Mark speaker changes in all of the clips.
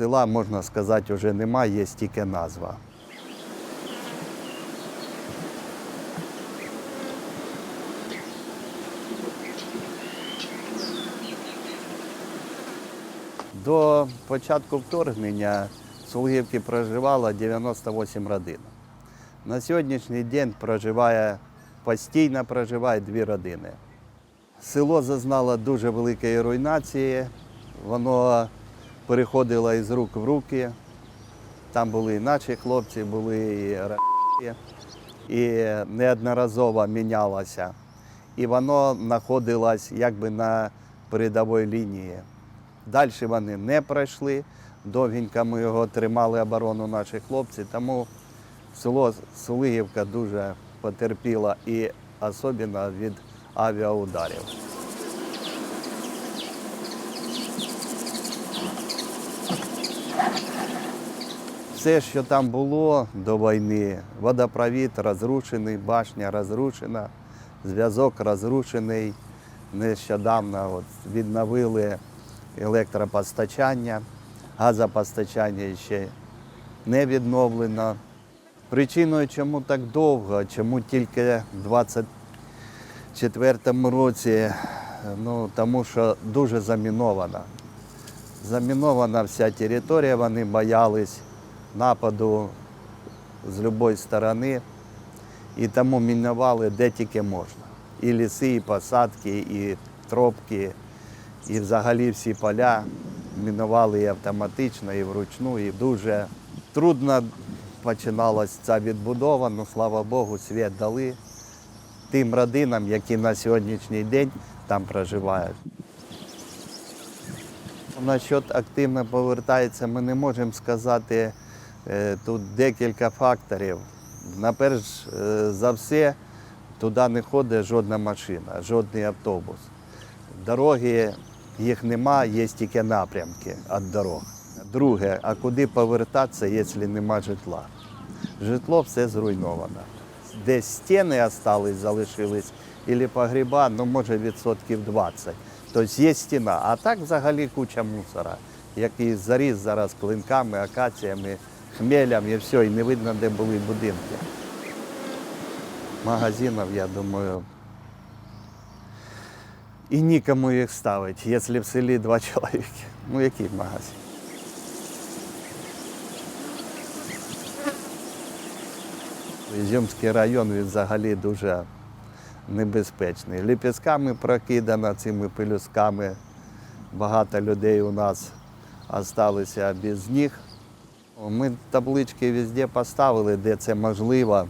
Speaker 1: Села, можна сказати, вже немає, є тільки назва. До початку вторгнення в Сулгівці проживало 98 родин. На сьогоднішній день проживає, постійно проживає дві родини. Село зазнало дуже великої руйнації, воно переходило із рук в руки. Там були і наші хлопці, були і ра**ї, і неодноразово мінялося. І воно знаходилось якби на передовій лінії. Далі вони не пройшли. Довгенько ми його тримали оборону наші хлопці, тому село Сулигівка дуже потерпіло і особливо від авіаударів. Все, що там було до війни, водопровід розрушений, башня розрушена, зв'язок розрушений. Нещодавно от відновили електропостачання, газопостачання ще не відновлено. Причиною, чому так довго, чому тільки в 2024 році, ну, тому що дуже замінована. Замінована вся територія, вони боялись нападу з будь-якої сторони, і тому мінували де тільки можна. І ліси, і посадки, і тропки, і взагалі всі поля мінували і автоматично, і вручну, і дуже трудно починалася ця відбудова, але слава Богу, світ дали тим родинам, які на сьогоднішній день там проживають. Насчет активно повертається, ми не можемо сказати. Е, Тут декілька факторів. Наперш е, за все, туди не ходить жодна машина, жодний автобус. Дороги їх нема, є тільки напрямки від дорог. Друге, а куди повертатися, якщо нема житла? Житло все зруйновано. Десь стіни остались, залишились, або погріба, ну може відсотків 20. Тобто є стіна, а так взагалі куча мусора, який заріс зараз клинками, акаціями, хмелям і все, і не видно, де були будинки. Магазинів, я думаю, і нікому їх ставити, якщо в селі два чоловіки. Ну який магазин? Ізюмський район він взагалі дуже небезпечний. Ліпістками прокидано цими пелюсками. Багато людей у нас залишилися без них. Ми таблички везде поставили, де це можливо.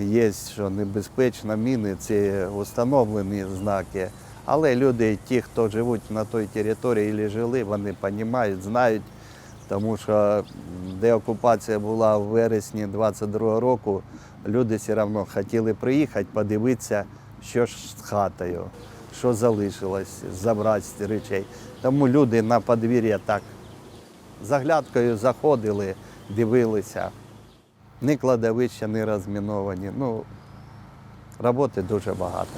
Speaker 1: Є, що небезпечно міни, це встановлені знаки. Але люди, ті, хто живуть на той території і жили, вони розуміють, знають, тому що де окупація була в вересні 22-го року, люди все одно хотіли приїхати, подивитися, що ж з хатою, що залишилось, забрати речей. Тому люди на подвір'я так заглядкою заходили, дивилися. Ні кладовища, ні розміновані. Ну, роботи дуже багато.